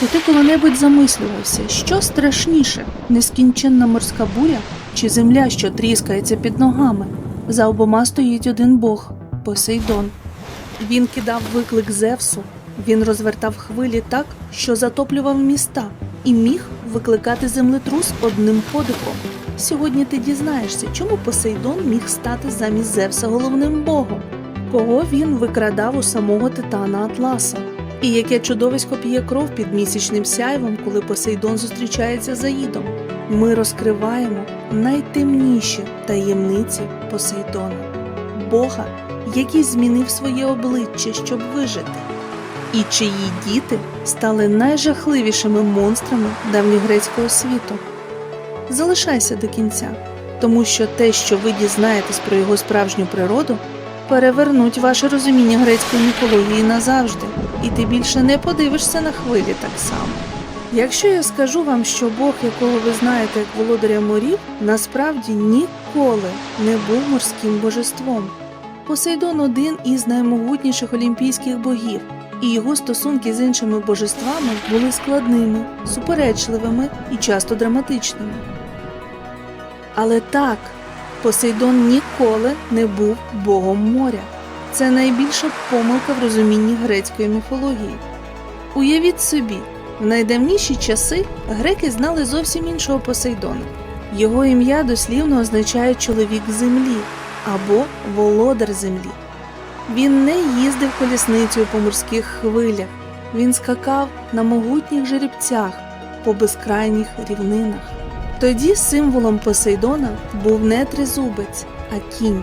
Чи ти коли-небудь замислювався, що страшніше нескінченна морська буря чи земля, що тріскається під ногами? За обома стоїть один бог Посейдон. Він кидав виклик Зевсу, він розвертав хвилі так, що затоплював міста, і міг викликати землетрус одним подихом. Сьогодні ти дізнаєшся, чому Посейдон міг стати замість Зевса головним богом, кого він викрадав у самого титана Атласа, і яке чудовисько п'є кров під місячним сяйвом, коли Посейдон зустрічається з Аїдом. Ми розкриваємо найтемніші таємниці Посейдона, Бога, який змінив своє обличчя, щоб вижити, і чиї діти стали найжахливішими монстрами давньогрецького світу. Залишайся до кінця, тому що те, що ви дізнаєтесь про його справжню природу, перевернуть ваше розуміння грецької міфології назавжди, і ти більше не подивишся на хвилі так само. Якщо я скажу вам, що Бог, якого ви знаєте як володаря морів, насправді ніколи не був морським божеством. Посейдон один із наймогутніших олімпійських богів, і його стосунки з іншими божествами були складними, суперечливими і часто драматичними. Але так, Посейдон ніколи не був богом моря. Це найбільша помилка в розумінні грецької міфології. Уявіть собі, в найдавніші часи греки знали зовсім іншого Посейдона. Його ім'я дослівно означає чоловік землі або володар землі. Він не їздив колісницею по морських хвилях, він скакав на могутніх жеребцях по безкрайніх рівнинах. Тоді символом Посейдона був не тризубець, а кінь.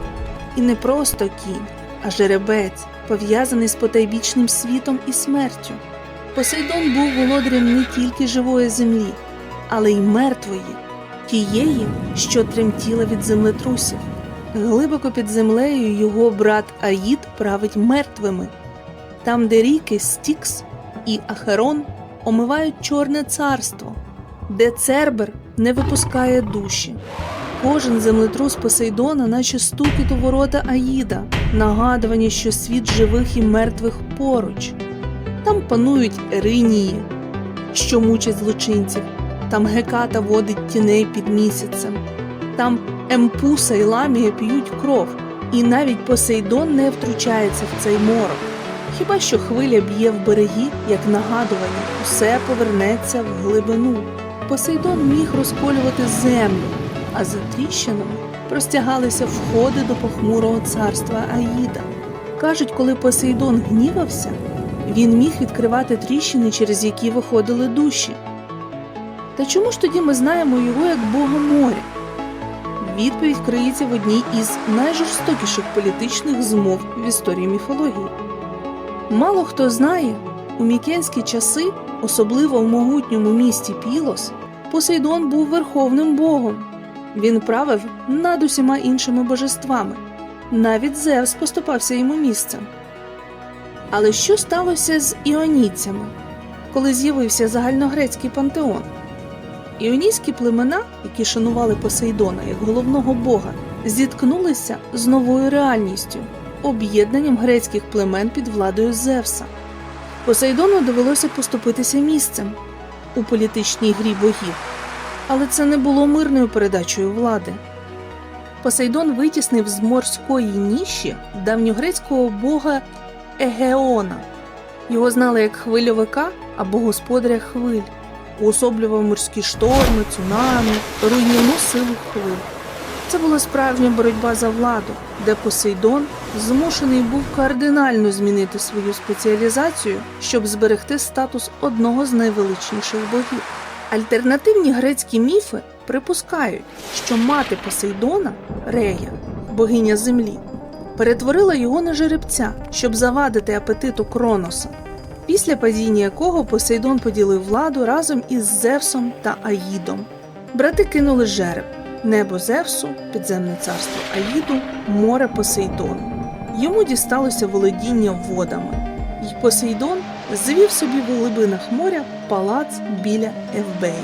І не просто кінь, а жеребець, пов'язаний з потайбічним світом і смертю. Посейдон був володарем не тільки живої землі, але й мертвої, тієї, що тремтіла від землетрусів. Глибоко під землею його брат Аїд править мертвими, там, де ріки Стікс і Ахерон омивають чорне царство, де Цербер не випускає душі. Кожен землетрус Посейдона, наче стукіт у ворота Аїда, нагадування, що світ живих і мертвих поруч. Там панують Еринії, що мучать злочинців, там Геката водить тіней під місяцем, там Емпуса і Ламія п'ють кров, і навіть Посейдон не втручається в цей морок. Хіба що хвиля б'є в берегі, як нагадування, усе повернеться в глибину. Посейдон міг розколювати землю, а за тріщинами простягалися входи до похмурого царства Аїда. Кажуть, коли Посейдон гнівався, він міг відкривати тріщини, через які виходили душі. Та чому ж тоді ми знаємо його як Бога моря? Відповідь криється в одній із найжорстокіших політичних змов в історії міфології. Мало хто знає, у мікенські часи, особливо в могутньому місті Пілос, Посейдон був верховним богом. Він правив над усіма іншими божествами. Навіть Зевс поступався йому місцем. Але що сталося з іонійцями, коли з'явився загальногрецький пантеон? Іонійські племена, які шанували Посейдона як головного бога, зіткнулися з новою реальністю об'єднанням грецьких племен під владою Зевса. Посейдону довелося поступитися місцем у політичній грі богів, але це не було мирною передачею влади. Посейдон витіснив з морської ніші давньогрецького бога Егеона. Його знали як хвильовика або господаря хвиль, уособлював морські шторми, цунамі, руйнівну силу хвиль. Це була справжня боротьба за владу, де Посейдон змушений був кардинально змінити свою спеціалізацію, щоб зберегти статус одного з найвеличніших богів. Альтернативні грецькі міфи припускають, що мати Посейдона, Рея, богиня землі, перетворила його на жеребця, щоб завадити апетиту Кроноса, після падіння якого Посейдон поділив владу разом із Зевсом та Аїдом. Брати кинули жереб небо Зевсу, підземне царство Аїду, море Посейдону. Йому дісталося володіння водами, і Посейдон звів собі в глибинах моря палац біля Евбеї.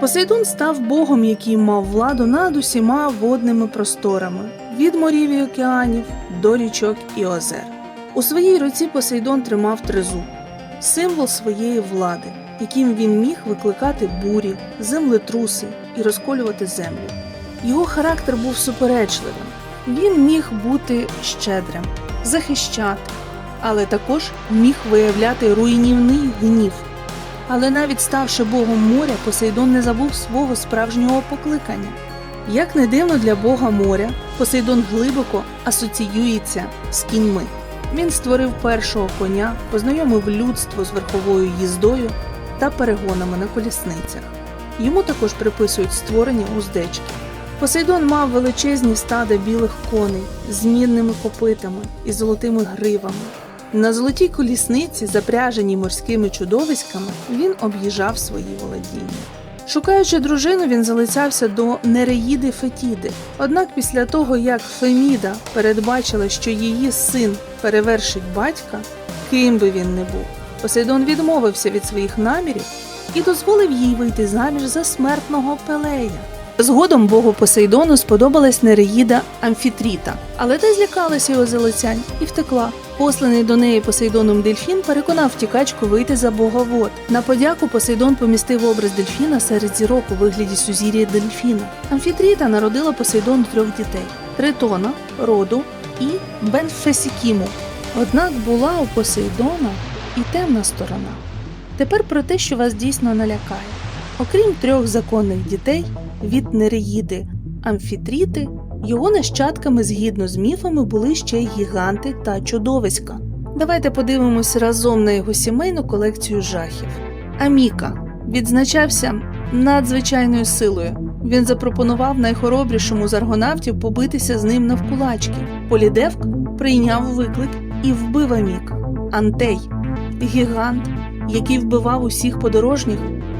Посейдон став богом, який мав владу над усіма водними просторами від морів і океанів до річок і озер. У своїй руці Посейдон тримав тризуб, символ своєї влади. яким він міг викликати бурі, землетруси і розколювати землю. Його характер був суперечливим. Він міг бути щедрим, захищати, але також міг виявляти руйнівний гнів. Але навіть ставши богом моря, Посейдон не забув свого справжнього покликання. Як не дивно для бога моря, Посейдон глибоко асоціюється з кіньми. Він створив першого коня, познайомив людство з верховою їздою та перегонами на колісницях. Йому також приписують створення уздечки. Посейдон мав величезні стада білих коней з мідними копитами і золотими гривами. На золотій колісниці, запряженій морськими чудовиськами, він об'їжджав свої володіння. Шукаючи дружину, він залицявся до Нереїди Фетіди. Однак після того, як Феміда передбачила, що її син перевершить батька, ким би він не був, Посейдон відмовився від своїх намірів і дозволив їй вийти заміж за смертного Пелея. Згодом богу Посейдону сподобалась Нереїда Амфітріта, але та злякалася його залицянь і втекла. Посланий до неї Посейдоном дельфін переконав втікачку вийти за бога вод. На подяку Посейдон помістив образ дельфіна серед зірок у вигляді сузір'я дельфіна. Амфітріта народила Посейдон трьох дітей: Тритона, Роду і Бенфесікіму. Однак була у Посейдона і темна сторона. Тепер про те, що вас дійсно налякає. Окрім трьох законних дітей від Нереїди Амфітріти, його нащадками згідно з міфами були ще й гіганти та чудовиська. Давайте подивимось разом на його сімейну колекцію жахів. Аміка відзначався надзвичайною силою. Він запропонував найхоробрішому з аргонавтів побитися з ним навкулачки. Полідевк прийняв виклик і вбив Аміка. Антей гігант, який вбивав усіх подорожніх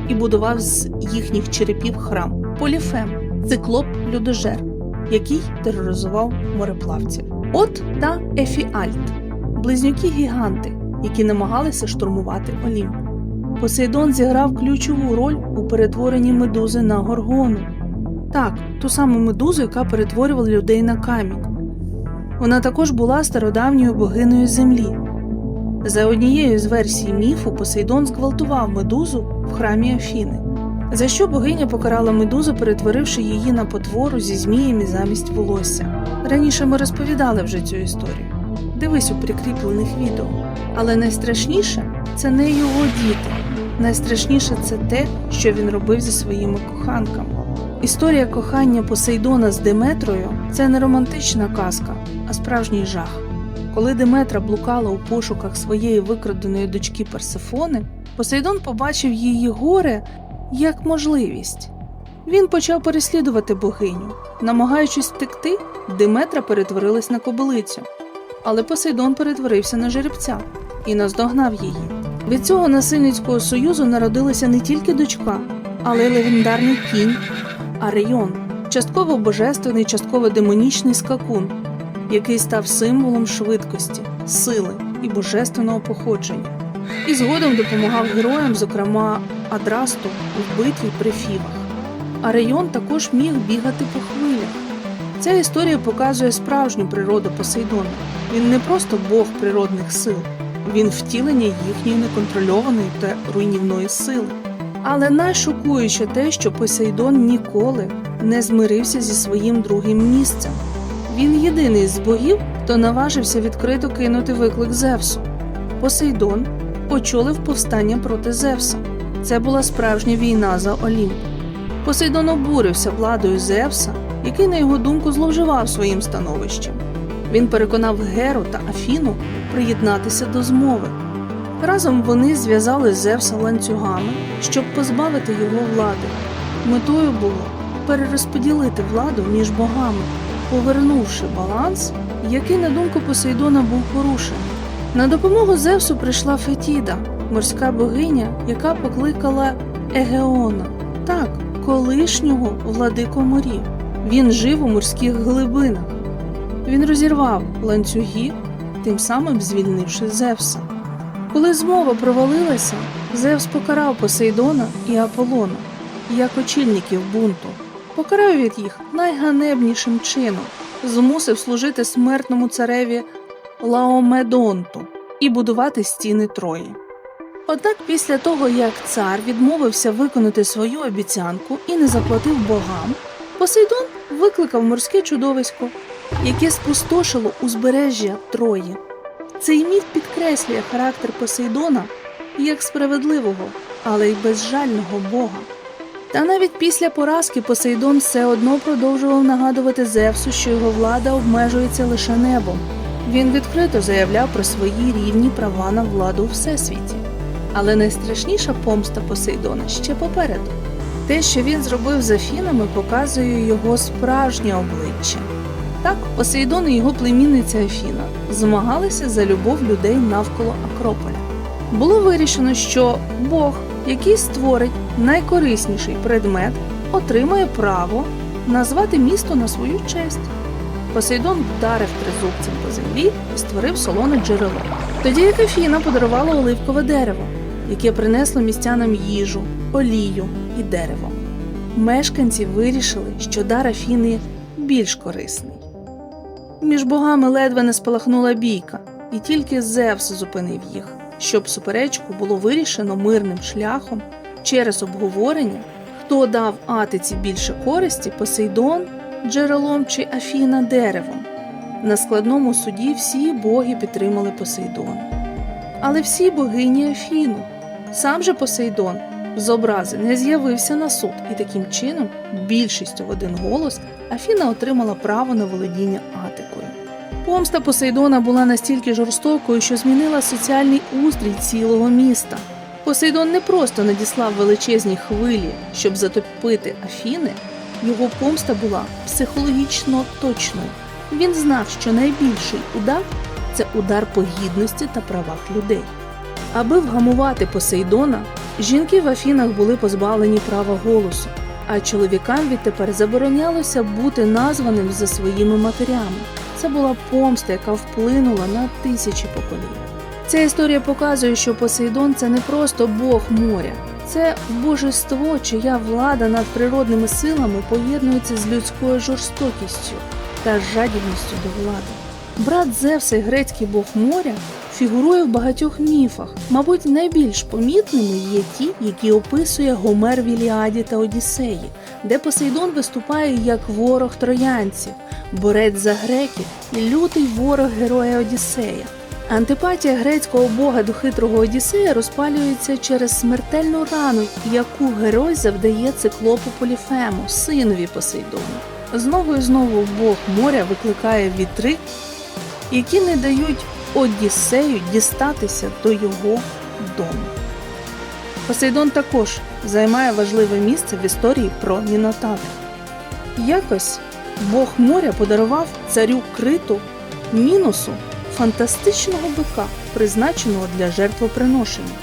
і будував з їхніх черепів храм. Поліфем циклоп людожер, який тероризував мореплавців. От та Ефіальт близнюки гіганти, які намагалися штурмувати Олімп. Посейдон зіграв ключову роль у перетворенні медузи на горгону. Так, ту саму медузу, яка перетворювала людей на камінь. Вона також була стародавньою богинею землі. За однією з версій міфу, Посейдон зґвалтував медузу в храмі Афіни, за що богиня покарала медузу, перетворивши її на потвору зі зміями замість волосся. Раніше ми розповідали вже цю історію. Дивись у прикріплених відео. Але найстрашніше це не його діти. Найстрашніше це те, що він робив зі своїми коханками. Історія кохання Посейдона з Деметрою це не романтична казка, а справжній жах. Коли Деметра блукала у пошуках своєї викраденої дочки Персефони, Посейдон побачив її горе як можливість. Він почав переслідувати богиню. Намагаючись втекти, Деметра перетворилась на кобилицю, але Посейдон перетворився на жеребця і наздогнав її. Від цього насильницького союзу народилася не тільки дочка, але й легендарний кінь Арейон, частково божественний, частково демонічний скакун, який став символом швидкості, сили і божественного походження, і згодом допомагав героям, зокрема Адрасту, у битві при Фівах. Арейон також міг бігати по хвилях. Ця історія показує справжню природу Посейдона. Він не просто бог природних сил, він втілення їхньої неконтрольованої та руйнівної сили. Але найшокуюче те, що Посейдон ніколи не змирився зі своїм другим місцем. Він єдиний з богів, хто наважився відкрито кинути виклик Зевсу. Посейдон очолив повстання проти Зевса. Це була справжня війна за Олімп. Посейдон обурився владою Зевса, який, на його думку, зловживав своїм становищем. Він переконав Геру та Афіну приєднатися до змови. Разом вони зв'язали Зевса ланцюгами, щоб позбавити його влади. Метою було перерозподілити владу між богами, повернувши баланс, який, на думку Посейдона, був порушений. На допомогу Зевсу прийшла Фетіда, морська богиня, яка покликала Егеона, так, колишнього владику морів. Він жив у морських глибинах. Він розірвав ланцюги, тим самим звільнивши Зевса. Коли змова провалилася, Зевс покарав Посейдона і Аполлона як очільників бунту, покарав від їх найганебнішим чином, змусив служити смертному цареві Лаомедонту і будувати стіни Трої. Отак, після того, як цар відмовився виконати свою обіцянку і не заплатив богам, Посейдон викликав морське чудовисько, яке спустошило узбережжя Трої. Цей міф підкреслює характер Посейдона як справедливого, але й безжального бога. Та навіть після поразки Посейдон все одно продовжував нагадувати Зевсу, що його влада обмежується лише небом. Він відкрито заявляв про свої рівні права на владу у всесвіті. Але найстрашніша помста Посейдона ще попереду. Те, що він зробив з Афінами, показує його справжнє обличчя. Так, Посейдон і його племінниця Афіна змагалися за любов людей навколо Акрополя. Було вирішено, що Бог, який створить найкорисніший предмет, отримає право назвати місто на свою честь. Посейдон вдарив тризубцем по землі і створив солоне джерело. Тоді як Афіна подарувала оливкове дерево, яке принесло містянам їжу, олію і дерево. Мешканці вирішили, що дар Афіни більш корисний. Між богами ледве не спалахнула бійка, і тільки Зевс зупинив їх, щоб суперечку було вирішено мирним шляхом через обговорення, хто дав Атиці більше користі Посейдон джерелом чи Афіна деревом. На складному суді всі боги підтримали Посейдона. Але всі богині Афіну. Сам же Посейдон з образи не з'явився на суд, і таким чином більшістю в один голос Афіна отримала право на володіння Атикою. Помста Посейдона була настільки жорстокою, що змінила соціальний устрій цілого міста. Посейдон не просто надіслав величезні хвилі, щоб затопити Афіни, його помста була психологічно точною. Він знав, що найбільший удар це удар по гідності та правах людей. Аби вгамувати Посейдона, жінки в Афінах були позбавлені права голосу, а чоловікам відтепер заборонялося бути названим за своїми матерями. Це була помста, яка вплинула на тисячі поколінь. Ця історія показує, що Посейдон це не просто Бог моря, це божество, чия влада над природними силами поєднується з людською жорстокістю та жадібністю до влади. Брат Зевса грецький бог моря фігурує в багатьох міфах. Мабуть, найбільш помітними є ті, які описує Гомер в Іліаді та Одіссеї, де Посейдон виступає як ворог троянців, борець за греків і лютий ворог героя Одіссея. Антипатія грецького бога до хитрого Одіссея розпалюється через смертельну рану, яку герой завдає циклопу Поліфему, синові Посейдону. Знову і знову Бог моря викликає вітри, які не дають Одіссею дістатися до його дому. Посейдон також займає важливе місце в історії про Мінотавр. Якось Бог моря подарував царю криту мінусу фантастичного бика, призначеного для жертвоприношення.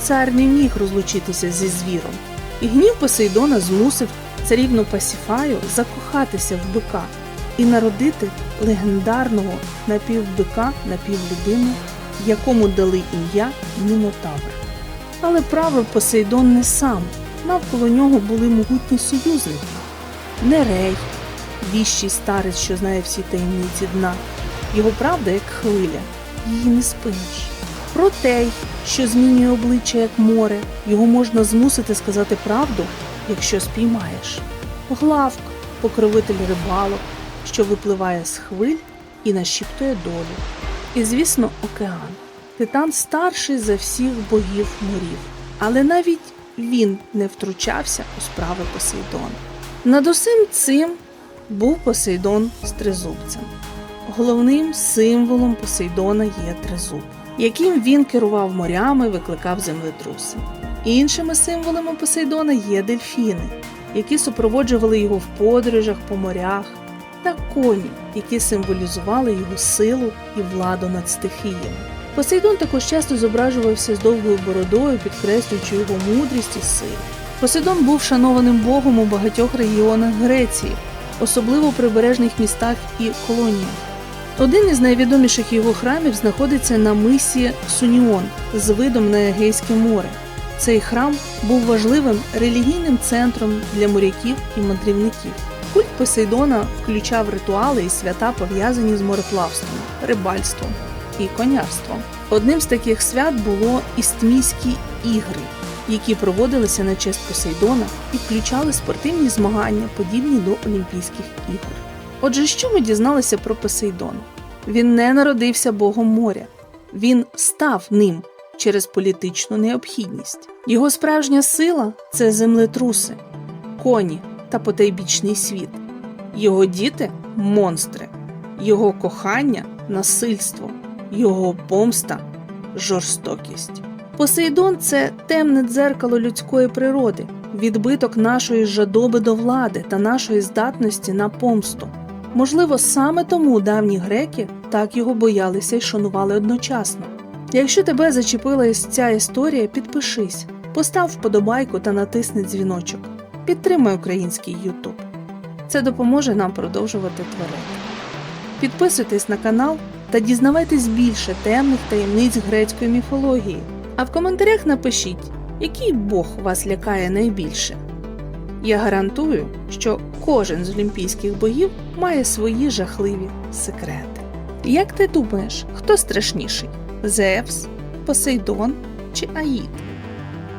Цар не міг розлучитися зі звіром, і гнів Посейдона змусив царівну Пасіфаю закохатися в бика і народити легендарного напівбика напівлюдину, якому дали ім'я Мінотавр. Але правив Посейдон не сам. Навколо нього були могутні союзники. Нерей, віщий старець, що знає всі таємниці дна. Його правда як хвиля, її не спиниш. Протей, що змінює обличчя як море, його можна змусити сказати правду, якщо спіймаєш. Главк, покровитель рибалок, що випливає з хвиль і нашіптує долю. І, звісно, океан. Титан старший за всіх богів морів. Але навіть він не втручався у справи Посейдона. Над усім цим був Посейдон з тризубцем. Головним символом Посейдона є тризуб, яким він керував морями, викликав землетруси. Іншими символами Посейдона є дельфіни, які супроводжували його в подорожах по морях, та коні, які символізували його силу і владу над стихіями. Посейдон також часто зображувався з довгою бородою, підкреслюючи його мудрість і силу. Посейдон був шанованим богом у багатьох регіонах Греції, особливо в прибережних містах і колоніях. Один із найвідоміших його храмів знаходиться на мисі Суніон з видом на Егейське море. Цей храм був важливим релігійним центром для моряків і мандрівників. Культ Посейдона включав ритуали і свята, пов'язані з мореплавством, рибальством і конярством. Одним з таких свят було Істмійські ігри, які проводилися на честь Посейдона і включали спортивні змагання, подібні до Олімпійських ігор. Отже, що ми дізналися про Посейдона? Він не народився богом моря, він став ним через політичну необхідність. Його справжня сила це землетруси, коні та потайбічний світ. Його діти монстри, його кохання насильство, його помста жорстокість. Посейдон це темне дзеркало людської природи, відбиток нашої жадоби до влади та нашої здатності на помсту. Можливо, саме тому давні греки так його боялися і шанували одночасно. Якщо тебе зачепила ця історія, підпишись, постав вподобайку та натисни дзвіночок. Підтримай український Ютуб. Це допоможе нам продовжувати творити. Підписуйтесь на канал та дізнавайтесь більше темних таємниць грецької міфології. А в коментарях напишіть, який Бог вас лякає найбільше. Я гарантую, що кожен з олімпійських богів має свої жахливі секрети. Як ти думаєш, хто страшніший? Зевс, Посейдон чи Аїд?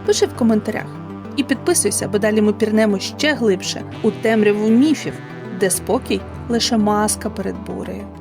Пиши в коментарях і підписуйся, бо далі ми пірнемо ще глибше у темряву міфів, де спокій лише маска перед бурею.